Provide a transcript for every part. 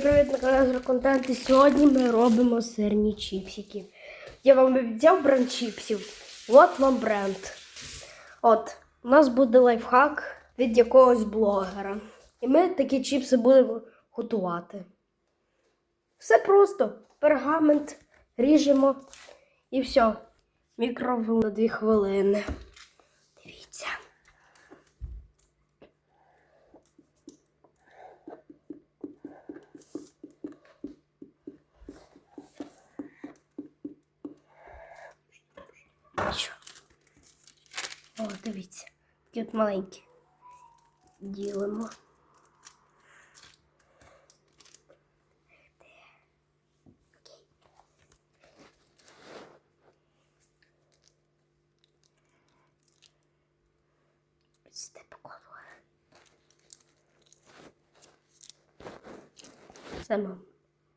Привіт на каналі Контент. І сьогодні ми робимо сирні чіпсики. Я вам обіцяв бренд чіпсів. От вам бренд. От, у нас буде лайфхак від якогось блогера. І ми такі чіпси будемо готувати. Все просто. Пергамент ріжемо і все. Мікроволн на 2 хвилини. Дивіться. Що? О, дивіться. Такі от маленькі. Ділимо. Окей.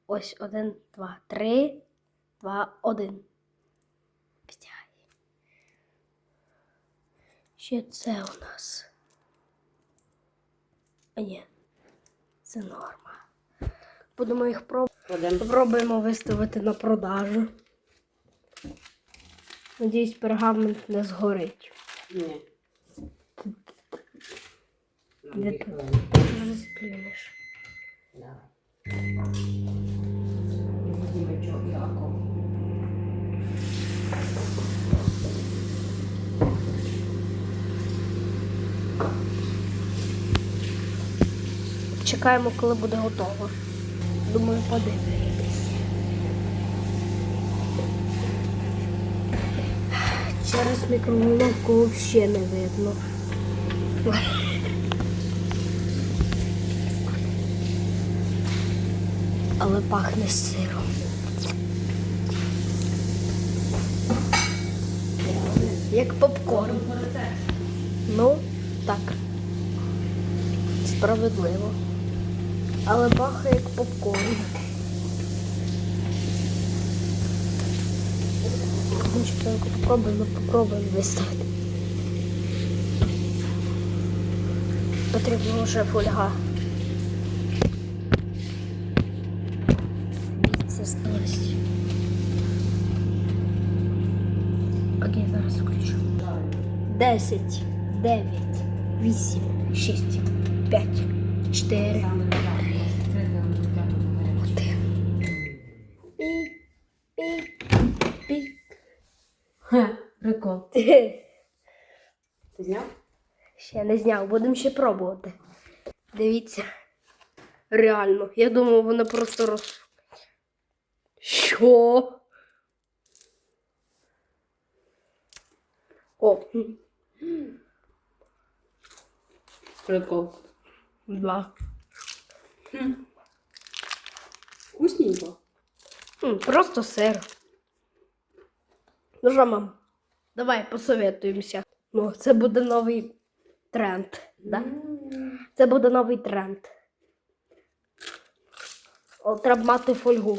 Ось один, два, три, два, один. Втягай. Ще це у нас. А ні, це норма. Будемо їх проб... Кладемо. Попробуємо виставити на продажу. Надіюсь, пергамент не згорить. Ні. Де? Вже сплюнеш. Давай. Чекаємо, коли буде готово. Думаю, подивитися. Через мікроволновку взагалі не видно. Але пахне сиром. Як попкорн. Ну, так. Справедливо. Але пахне як попкорн. Попробуємо, попробуємо виставити. Потрібна вже фольга. Це сталося. Окей, зараз включу. 10, 9, 8, 6, 5, 4, Саме так. Відкрити вам дитяту Пік, пік, пік. Ха, прикол. Ти зняв? Ще не зняв, будемо ще пробувати. Дивіться. Реально, я думав, вона просто роз. Що? О, Прикол. Два. Вкусненько. Просто сир. Ну що, мам? Давай посоветуємося. Ну, це буде новий тренд. Да? Це буде новий тренд. О, треба мати фольгу.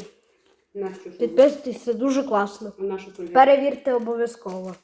Нашу Підписуйтесь, це дуже класно. нашу фольгу. Перевірте обов'язково.